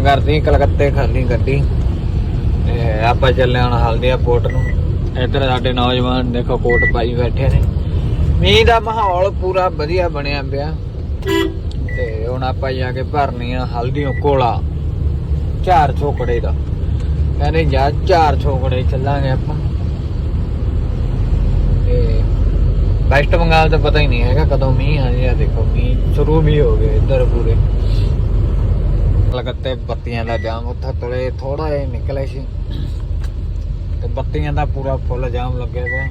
ਕਰਦੀ, ਕਲਕੱਤੇ ਖਾਲੀ ਗੱਡੀ। ਤੇ ਆਪਾਂ ਚੱਲੇ ਹੁਣ ਹਲਦੀਆ ਪੋਰਟ ਨੂੰ। ਇੱਧਰ ਸਾਡੇ ਨੌਜਵਾਨ ਦੇਖੋ ਕੋਟ ਪਾਈ ਬੈਠੇ ਨੇ। ਮੀਂਹ ਦਾ ਮਾਹੌਲ ਪੂਰਾ ਵਧੀਆ ਬਣਿਆ ਪਿਆ। ਤੇ ਹੁਣ ਆਪਾਂ ਜਾ ਕੇ ਭਰਨੀ ਆ ਹਲਦੀਓ ਕੋਲਾ। ਚਾਰ ਛੋਕੜੇ ਦਾ। ਕਹਿੰਦੇ ਜਾ ਚਾਰ ਛੋਕੜੇ ਚੱਲਾਂਗੇ ਆਪਾਂ। ਤੇ ਵੈਸਟ ਬੰਗਾਲ ਦਾ ਪਤਾ ਹੀ ਨਹੀਂ ਹੈਗਾ ਕਦੋਂ ਮੀਂਹ ਆ ਜਾਏ ਦੇਖੋ ਮੀਂਹ, ਸ਼ੁਰੂ ਵੀ ਹੋ ਗਏ ਇੱਧਰ ਪੂਰੇ। ਕਲਕੱਤੇ ਬੱਤੀਆਂ ਦਾ ਜਾਮ ਉੱਥੇ ਤਲੇ ਥੋੜਾ ਜਿਹਾ ਨਿਕਲੇ ਸੀ। ਤੇ ਬੱਤੀਆਂ ਦਾ ਪੂਰਾ ਫੁੱਲ ਜਾਮ ਲੱਗਿਆ ਪਿਆ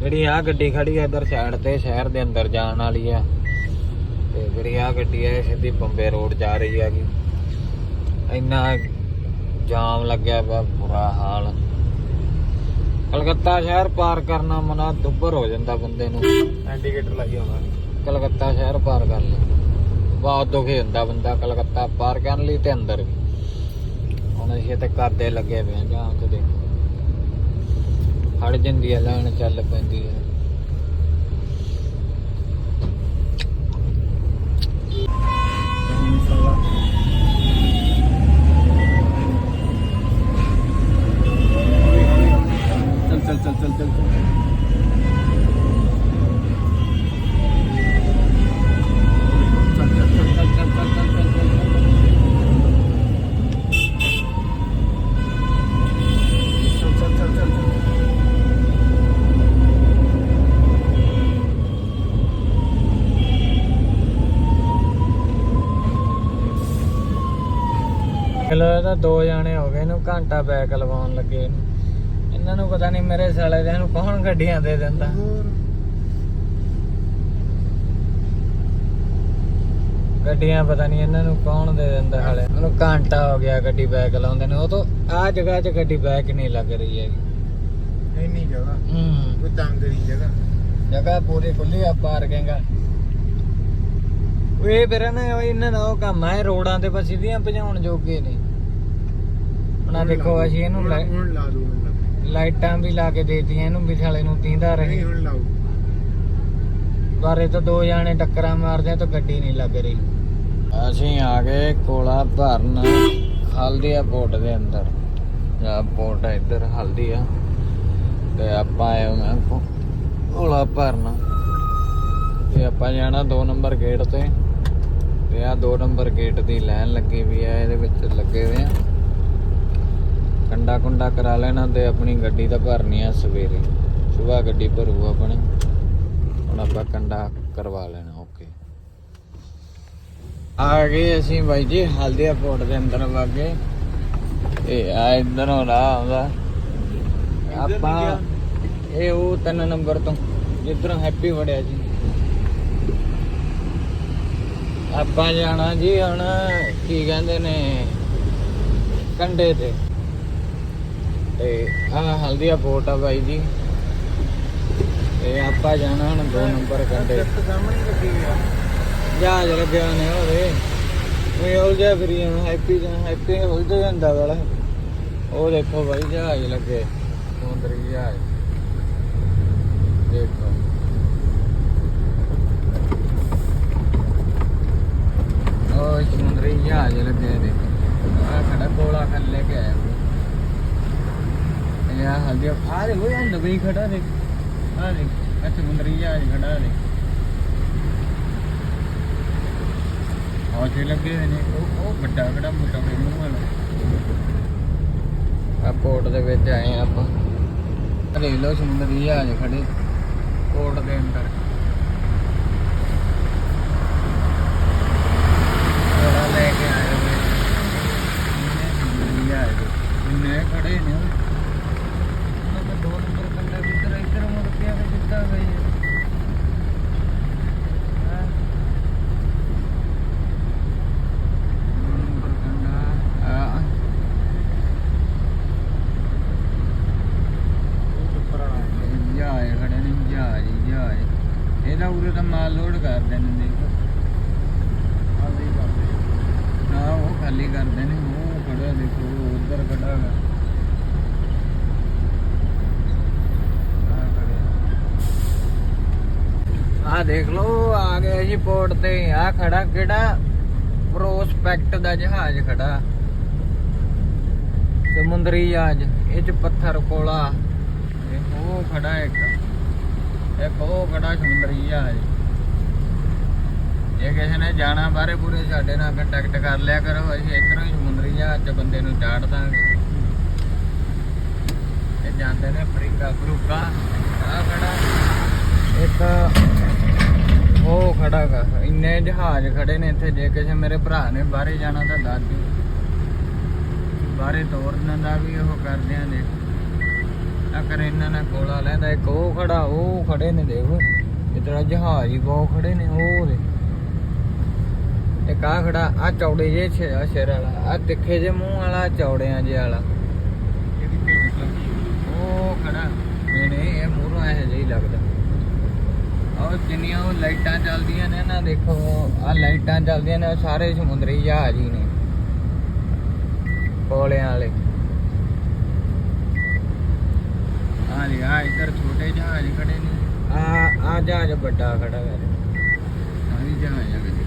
ਜਿਹੜੀ ਆ ਗੱਡੀ ਖੜੀ ਆ ਇੱਧਰ ਸਾਈਡ ਤੇ ਸ਼ਹਿਰ ਦੇ ਅੰਦਰ ਜਾਣ ਵਾਲੀ ਆ। ਤੇ ਜਿਹੜੀ ਆ ਗੱਡੀ ਆ ਇਹ ਸਿੱਧੀ ਬੰਬੇ ਰੋਡ ਜਾ ਰਹੀ ਹੈਗੀ। ਇੰਨਾ ਜਾਮ ਲੱਗਿਆ ਪਿਆ ਬੁਰਾ ਹਾਲ। ਕਲਕੱਤਾ ਸ਼ਹਿਰ ਪਾਰ ਕਰਨਾ ਮਨਾ ਦੁੱਬਰ ਹੋ ਜਾਂਦਾ ਬੰਦੇ ਨੂੰ। ਇੰਡੀਕੇਟਰ ਲਾਈ ਆਉਂਦਾ ਕਲਕੱਤਾ ਸ਼ਹਿਰ ਪਾਰ ਕਰ ਲੈ। ਬਹੁਤ ਦੁਖੀ ਹੁੰਦਾ, ਬੰਦਾ ਕਲਕੱਤਾ ਪਾਰ ਕਰਨ ਲਈ ਤੇ ਅੰਦਰ ਵੀ। ਹੁਣ ਅਸੀਂ ਤੇ ਕਰਦੇ ਲੱਗੇ ਪਏ ਆ, ਜਾਂ ਤੇ ਦੇਖੋ ਹੜ ਜਾਂਦੀ ਹੈ ਲੈਣ ਚੱਲ ਪੈਂਦੀ ਹੈ ਦੋ ਜਾਣੇ ਹੋ ਗਏ ਇਹਨੂੰ ਘੰਟਾ ਬੈਕ ਲਵਾਉਣ ਲੱਗੇ ਇਹਨੂੰ। ਇਹਨਾਂ ਨੂੰ ਪਤਾ ਨਹੀਂ ਮੇਰੇ ਸਾਲੇ ਦੇ ਨੂੰ ਕੌਣ ਗੱਡੀਆਂ ਦੇ ਦਿੰਦਾ। ਗੱਡੀਆਂ ਪਤਾ ਨਹੀਂ ਇਹਨਾਂ ਨੂੰ ਕੌਣ ਦੇ ਦਿੰਦਾ ਹਾਲੇ ਉਹਨੂੰ ਘੰਟਾ ਹੋ ਗਿਆ ਗੱਡੀ ਬੈਕ ਲਾਉਂਦੇ ਨੇ। ਉਹ ਤੋਂ ਆ ਜਗ੍ਹਾ 'ਚ ਗੱਡੀ ਬੈਕ ਨਹੀਂ ਲੱਗ ਰਹੀ ਹੈਗੀ। ਇੰਨੀ ਜਗ੍ਹਾ? ਹੂੰ। ਕੋਈ ਤੰਗ ਨਹੀਂ ਜਗ੍ਹਾ। ਜਗ੍ਹਾ ਪੂਰੀ ਖੁੱਲੀ ਆ ਪਾਰਕਿੰਗ ਉਹ ਇਹ ਫਿਰ ਨਾ ਇਹਨਾਂ ਦਾ ਉਹ ਕੰਮ ਹੈ ਰੋਡਾਂ ਤੇ ਬਸ ਸਿੱਧੀਆਂ ਭਜਾਉਣ ਜੋਗੇ ਨੇ। ਆਹ ਦੇਖੋ ਅਸੀਂ ਇਹਨੂੰ ਹੁਣ ਲਾ ਦੂ ਲਾਈਟਾਂ ਵੀ ਲਾ ਕੇ ਦੇਤੀਆਂ ਇਹਨੂੰ ਵੀ ਸਾਲੇ ਨੂੰ ਤੀਂਦਾ ਨਹੀਂ ਰਹੇ ਹੁਣ ਲਾਉ ਬਾਰੇ ਤਾਂ ਦੋ ਜਾਣੇ ਟੱਕਰਾਂ ਮਾਰਦੇ ਆ ਤਾਂ ਗੱਡੀ ਨਹੀਂ ਲੱਗ ਰਹੀ। ਅਸੀਂ ਆ ਗਏ ਕੋਲਾ ਭਰਨ ਹਲਦੀਆ ਪੋਰਟ ਦੇ ਅੰਦਰ। ਆ ਪੋਰਟ ਹੈ ਇੱਧਰ ਹਲਦੀਆ। ਤੇ ਆਪਾਂ ਆਏ ਹਾਂ ਕੋ ਕੋਲਾ ਭਰਨ। ਤੇ ਆਪਾਂ ਜਾਣਾ 2 ਨੰਬਰ ਗੇਟ ਤੇ। ਤੇ ਆ 2 ਨੰਬਰ ਗੇਟ ਦੀ ਲਾਈਨ ਲੱਗੀ ਵੀ ਆ ਇਹਦੇ ਵਿੱਚ ਲੱਗੇ ਹੋਏ ਆ। ਕੰਡਾ ਕੁੰਡਾ ਕਰਾ ਲੈਣਾ ਤੇ ਆਪਣੀ ਗੱਡੀ ਤਾਂ ਭਰਨੀ ਆ ਸਵੇਰੇ। ਸਵੇਰ ਗੱਡੀ ਭਰੂ ਆਪਣੀ। ਹੁਣ ਆਪਾਂ ਕੰਡਾ ਕਰਵਾ ਲੈਣਾ ਓਕੇ ਆ ਗਏ ਅਸੀਂ ਬਾਈ ਜੀ ਹਲਦੀਆ ਪੋਰਟ ਦੇ ਅੰਦਰ ਵਗ। ਇਹ ਆ ਇਧਰੋਂ ਰਾਹ ਆਉਂਦਾ। ਆਪਾਂ ਇਹ ਉਹ ਤਿੰਨ ਨੰਬਰ ਤੋਂ ਜਿੱਧਰੋਂ ਹੈਪੀ ਵੜਿਆ ਜੀ। ਆਪਾਂ ਜਾਣਾ ਜੀ ਹੁਣ ਕੀ ਕਹਿੰਦੇ ਨੇ ਕੰਡੇ ਤੇ। ਤੇ ਆ ਹਲਦੀਆ ਪੋਰਟ ਆ ਬਾਈ ਜੀ। ਤੇ ਆਪਾਂ ਜਾਣਾ ਹੁਣ 2 ਨੰਬਰ ਕੰਡੇ ਸਾਹਮਣੇ ਲੱਗੀ ਗਿਆ ਜਹਾਜ਼ ਲੱਗਿਆ ਨੇ ਉਹਦੇ। ਉਹ ਉਲਝਿਆ ਫਿਰੀ ਹੁਣ ਹੈਪੀ ਜਾਂ ਹੈਪੀ ਉਲਝ ਜਾਂਦਾ ਵਾਲਾ। ਉਹ ਦੇਖੋ ਬਾਈ ਜਹਾਜ਼ ਲੱਗੇ ਸਮੁੰਦਰੀ ਜਹਾਜ਼। ਦੇਖੋ। ਉਹ ਸਮੁੰਦਰੀ ਜਹਾਜ਼ ਲੱਗੇ ਨੇ। ਆ ਖੜਾ ਕੋਲਾ ਕਰ ਲੈ ਕੇ ਆਇਆ એટલે આ હલ્દી આ રે ਖੜਾ ਦੇ નવી ખડા રે આ રે અચ્છા મુંદરી આ ખડા રે આ ਉਹ ਵੱਡਾ ਕਿਹੜਾ ਮੋਟਾ ਮੇਰੇ ਆ ਪੋਰਟ ਦੇ ਵਿੱਚ ਆਏ ਆਪਾਂ। ਅਰੇ ਲੋ ਸਮੁੰਦਰੀ ਆ ਜੇ ਖੜੇ ਪੋਰਟ ਦੇ ਅੰਦਰ। ਲੈ ਕੇ ਆਏ ਹੋਏ ਸਮੁੰਦਰੀ ਆ ਜੇ ਨੇ ਖੜੇ ਨੇ ਖਾਲੀ ਕਰਦੇ ਨੇ ਉਹ ਖੜਾ ਦੇਖੋ ਉਹ ਖੜਾ ਹੈਗਾ। ਆ ਦੇਖ ਲਓ, ਆ ਗਏ ਜੀ ਪੋਰਟ ਤੇ। ਆ ਖੜਾ ਕਿਹੜਾ? ਪ੍ਰੋਸਪੈਕਟ ਦਾ ਜਹਾਜ਼ ਖੜਾ ਸਮੁੰਦਰੀ ਜਹਾਜ਼, ਇਹ ਚ ਪੱਥਰ ਕੋਲਾ। ਇਹ ਉਹ ਖੜਾ ਇੱਕ। ਇੱਕ ਉਹ ਖੜਾ ਸਮੁੰਦਰੀ ਜਹਾਜ਼। ਜੇ ਕਿਸੇ ਨੇ ਜਾਣਾ ਬਾਰੇ ਪੂਰੇ ਸਾਡੇ ਨਾਲ ਕੰਟੈਕਟ ਕਰ ਲਿਆ ਕਰੋ, ਅਸੀਂ ਇਧਰੋਂ ਹੀ ਸਮੁੰਦਰੀ ਜਹਾਜ਼ ਬੰਦੇ ਨੂੰ ਚਾੜ ਦਾਂਗੇ। ਇਹ ਜਾਂਦੇ ਨੇ ਅਫਰੀਕਾ ਫਰੂਕਾ ਆ ਖੜਾ। ਇੱਕ ਉਹ ਖੜਾ ਗਾ ਇੰਨੇ ਜਹਾਜ਼ ਖੜੇ ਨੇ ਇੱਥੇ, ਜੇ ਕਿਸੇ ਮੇਰੇ ਭਰਾ ਨੇ ਬਾਹਰੇ ਜਾਣਾ ਤਾਂ ਦੱਸ ਦਿਓ ਬਾਹਰੇ ਤੋਰਨ ਦਾ ਵੀ ਉਹ ਕਰਦੇ ਆ, ਦੇਖ। ਆ ਇਹਨਾਂ ਨੇ ਕੋਲਾ ਲੈਂਦਾ, ਇੱਕ ਉਹ ਖੜਾ, ਉਹ ਖੜੇ ਨੇ, ਦੇਖੋ। ਇਤਰਾ ਜਹਾਜ਼ ਹੀ ਬਹੁਤ ਖੜੇ ਨੇ, ਉਹ ਦੇ ਇੱਕ ਆ ਖੜਾ? ਆ ਚੌੜੇ ਜੇ ਛੇ- ਸਿਰ ਵਾਲਾ। ਆ ਤਿੱਖੇ ਜੇ ਮੂੰਹ ਵਾਲਾ ਚੌੜਿਆਂ ਜੇ ਵਾਲਾ। ਉਹ ਖੜਾ। ਨਹੀਂ ਨਹੀਂ ਇਹ ਮੂਹਰੋਂ ਇਹ ਜਿਹਾ ਹੀ ਲੱਗਦਾ। ਉਹ ਜਿੰਨੀਆਂ ਉਹ ਲਾਈਟਾਂ ਚੱਲਦੀਆਂ ਨੇ ਨਾ ਦੇਖੋ ਆ ਲਾਈਟਾਂ ਚੱਲਦੀਆਂ ਨੇ ਸਾਰੇ ਸਮੁੰਦਰੀ ਜਹਾਜ਼ ਹੀ ਨੇ। ਕੋਲਿਆਂ ਵਾਲੇ। ਆ ਜੀ ਆ ਇੱਧਰ ਛੋਟੇ ਜਹਾਜ਼ ਖੜੇ ਨੇ। ਆ ਆ ਜਹਾਜ਼ ਵੱਡਾ ਖੜਾ ਹੈ ਆ ਵੀ ਜਹਾਜ਼ ਆ ਕਦੇ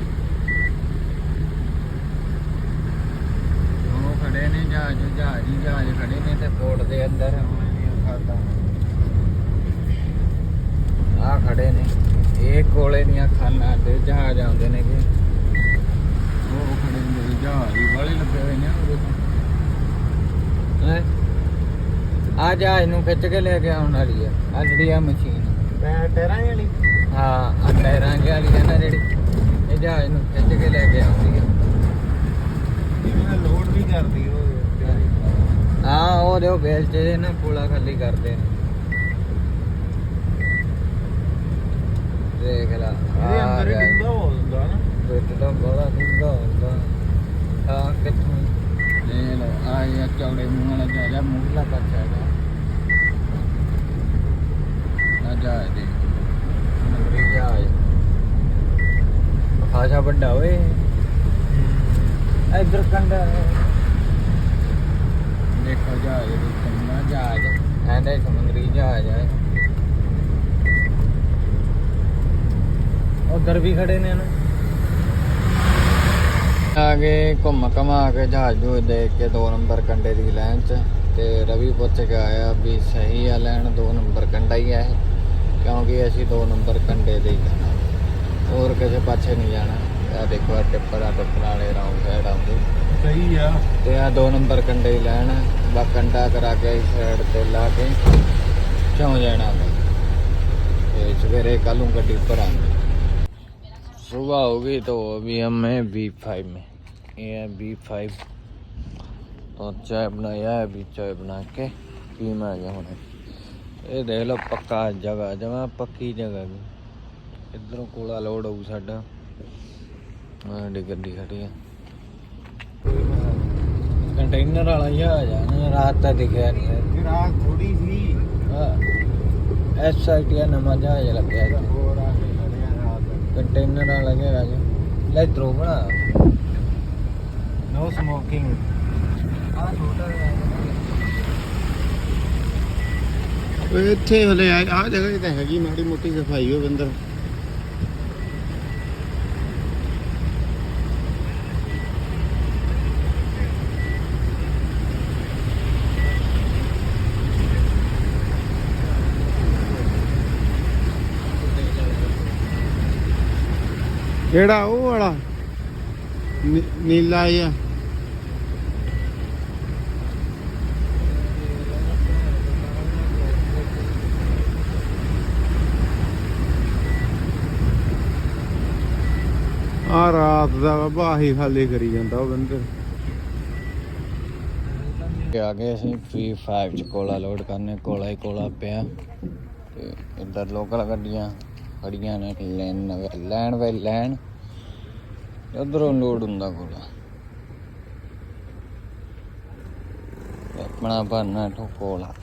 ਉਹ ਖੜੇ ਨੇ ਜਹਾਜ਼ ਜਹਾਜ਼ ਹੀ ਜਹਾਜ਼ ਖੜੇ ਨੇ ਤੇ ਪੋਰਟ ਦੇ ਅੰਦਰ ਖਾਦਾ। ਆ ਖੜੇ ਨੇ। ਇਹ ਕੋਲੇ ਦੀਆਂ ਖਾਨਾਂ ਤੇ ਜਹਾਜ਼ ਆਉਂਦੇ ਨੇ ਕਿ ਉਹ ਖੜੇ ਨੇ ਜਹਾਜ਼ ਹੀ ਵਾਲੇ ਲੱਗੇ ਹੋਏ ਨੇ ਉਹਦੇ ਆ ਜਹਾਜ਼ ਨੂੰ ਖਿੱਚ ਕੇ ਲੈ ਕੇ ਆਉਣ ਵਾਲੀ ਆ ਆ ਜਿਹੜੀ ਆ। ਮਸ਼ੀਨ ਟੈਰਾਂ ਵਾਲੀ। ਹਾਂ ਆ ਜਿਹੀ ਵਾਲੀ ਆ ਨਾ ਜਿਹੜੀ। ਇਹ ਜਹਾਜ਼ ਨੂੰ ਖਿੱਚ ਕੇ ਲੈ ਕੇ ਆਉਂਦੀ ਆ। ਇਹਨਾਂ ਲੋਡ ਵੀ ਕਰਦੀ ਉਹ ਹਾਂ ਉਹ ਦੇਖੋ ਬੇਲ ਚ ਨਾ ਪੂਲਾ ਖਾਲੀ ਕਰਦੇ ਨੇ। ਦੇਖ ਲਾ ਇਹਦੇ ਆ ਅੰਦਰ ਹੀ। ਡੁੱਬਾ ਹੋ ਜਾਂਦਾ ਨਾ। ਦੁੱਧ ਤਾਂ ਬੜਾ ਡੂੰਘਾ ਹੁੰਦਾ ਆ ਕਿੱਥੋਂ? ਲੈ ਲੋ ਆ ਇਹ ਚੌੜੇ ਮੂੰਹ ਵਾਲਾ ਜਾ ਜਾ ਮੂਹਲਾ ਬੱਚਾ ਹੈਗਾ ਆ ਜਾ ਦੇ ਨੰਬਰੀ ਜਹਾਜ਼। ਖਾਸਾ ਵੱਡਾ ਓਏ। ਇਧਰ ਕੰਡਾ ਦੇਖੋ ਜਹਾਜ਼ ਦੀ ਕੰਨਾ ਜਹਾਜ਼ ਐਂਦੇ ਸਮੁੰਦਰੀ ਜਹਾਜ਼ ਹੈ ਉਧਰ ਵੀ ਖੜੇ ਨੇ ਨਾ। ਆਗੇ ਘੁੰਮ ਘਮਾ ਕੇ ਜਹਾਜ਼ ਨੂੰ ਦੇਖ ਕੇ 2 ਨੰਬਰ ਕੰਡੇ ਦੀ ਲਾਈਨ 'ਚ ਤੇ ਰਵੀ ਪੁੱਛ ਕੇ ਆਇਆ ਵੀ ਸਹੀ ਆ ਲੈਣ 2 ਨੰਬਰ ਕੰਡਾ ਹੀ ਆ ਇਹ। ਕਿਉਂਕਿ ਅਸੀਂ 2 ਨੰਬਰ ਕੰਡੇ ਦੇ ਹੀ ਜਾਣਾ। ਹੋਰ ਕਿਸੇ ਪਾਸੇ ਨਹੀਂ ਜਾਣਾ। ਆ ਦੇਖੋ ਆ ਟਿੱਪਰ ਆ ਟਿੱਪਰ ਵਾਲੇ ਰੌਂਗ ਸਾਈਡ ਆਉਂਦੇ ਸਹੀ ਆ ਤੇ ਆ 2 ਨੰਬਰ ਕੰਡੇ ਹੀ ਲੈਣ ਬਾ ਕੰਡਾ ਕਰਾ ਕੇ ਸਾਈਡ ਤੇ ਲਾ ਕੇ ਕਿਉਂ ਜਾਣਾ ਵਾ। ਤੇ ਸਵੇਰੇ ਕੱਲ ਨੂੰ ਗੱਡੀ ਭਰਾਂਗੇ सुबह होगी तो अभी हम हैं बी फाइव में ये है बी फाइव तो चाय बनाया है अभी चाय बना के पी में आ गया हमने ये देख लो पक्का जगह जगह पक्की जगह भी इधरों कोला लोड होऊ साडा ਸਾਡੀ ਗੱਡੀ ਖੜੀ ਆ। ਕੰਟੇਨਰ ਵਾਲਾ ਜਹਾਜ਼ ਆ ਨਾ ਰਾਤ ਤਾਂ ਦਿਖਿਆ ਨਹੀਂ ਹੈ ਆ ਥੋੜੀ ਸੀ। ਹਾਂ। ਐਸ ਆਈ ਟੀ ਨਵਾਂ ਜਹਾਜ਼ ਲੱਗਿਆ ਇੱਥੇ ਹੋਰ ਆ ਕੇ ਖੜਿਆ ਰਾਤ। ਕੰਟੇਨਰ ਵਾਲਾ ਜਹਾਜ਼ ਲੈ ਇਧਰੋਂ ਬਣਾ। ਨੋ ਸਮੋਕਿੰਗ ਆ ਛੋਟਾ ਓਏ ਇੱਥੇ ਹਲੇ ਆ ਜਗ੍ਹਾ ਤਾਂ ਹੈਗੀ ਮਾੜੀ ਮੋਟੀ ਸਫ਼ਾਈ ਹੋ ਬੰਦਰ ਕਿਹੜਾ ਉਹ ਵਾਲਾ? ਨੀਲਾ ਜਿਹਾ ਆ। ਰਾਤ ਦਾ ਬਾਬਾ ਆਹੀ ਖਾਲੀ ਕਰੀ ਜਾਂਦਾ ਉਹ ਬੰਦਰ ਆ ਗਏ ਅਸੀਂ ਫ੍ਰੀ 5 ਚ ਕੋਲਾ ਲੋਡ ਕਰਨੇ, ਕੋਲਾ ਹੀ ਕੋਲਾ ਪਿਆ। ਤੇ ਇੱਧਰ ਲੋਕਲ ਗੱਡੀਆਂ। ਖੜੀਆਂ ਨੇ, ਲੈਣ ਲੈਣ ਵੇ, ਲੈਣ। ਉਧਰੋਂ ਲੋਡ ਹੁੰਦਾ ਕੋਲਾ। ਆਪਣਾ ਭਰਨਾ ਠੋ ਕੋਲਾ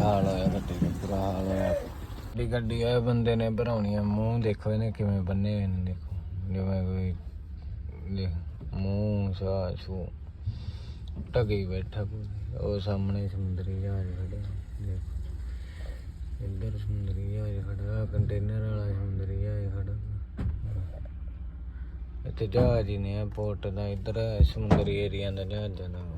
ਹਾਲ ਹੋਇਆ ਗੱਡੀ ਦਾ ਬੁਰਾ ਹਾਲ ਹੋਇਆ। ਗੱਡੀ ਗੱਡੀ ਆਏ ਬੰਦੇ ਨੇ ਭਰਾਉਣੀ ਆ ਮੂੰਹ ਦੇਖੋ ਇਹਨੇ ਕਿਵੇਂ ਬੰਨੇ ਹੋਏ ਨੇ, ਦੇਖੋ। ਜਿਵੇਂ ਕੋਈ ਦੇਖ, ਮੂੰਹ ਸਾ ਸੂ ਟਕੀ ਬੈਠਾ ਉਹ ਸਾਹਮਣੇ ਸਮੁੰਦਰੀ ਜਹਾਜ਼ ਖੜਾ ਦੇਖ। ਇੱਧਰ ਸਮੁੰਦਰੀ ਜਹਾਜ਼ ਖੜਾ ਕੰਟੇਨਰ ਵਾਲਾ ਸਮੁੰਦਰੀ ਜਹਾਜ਼ ਖੜਾ। ਇੱਥੇ ਜਹਾਜ਼ ਹੀ ਨੇ ਪੋਰਟ ਦਾ, ਇੱਧਰ ਸਮੁੰਦਰੀ ਏਰੀਆ ਦਾ ਜਹਾਜ਼ਾਂ ਦਾ।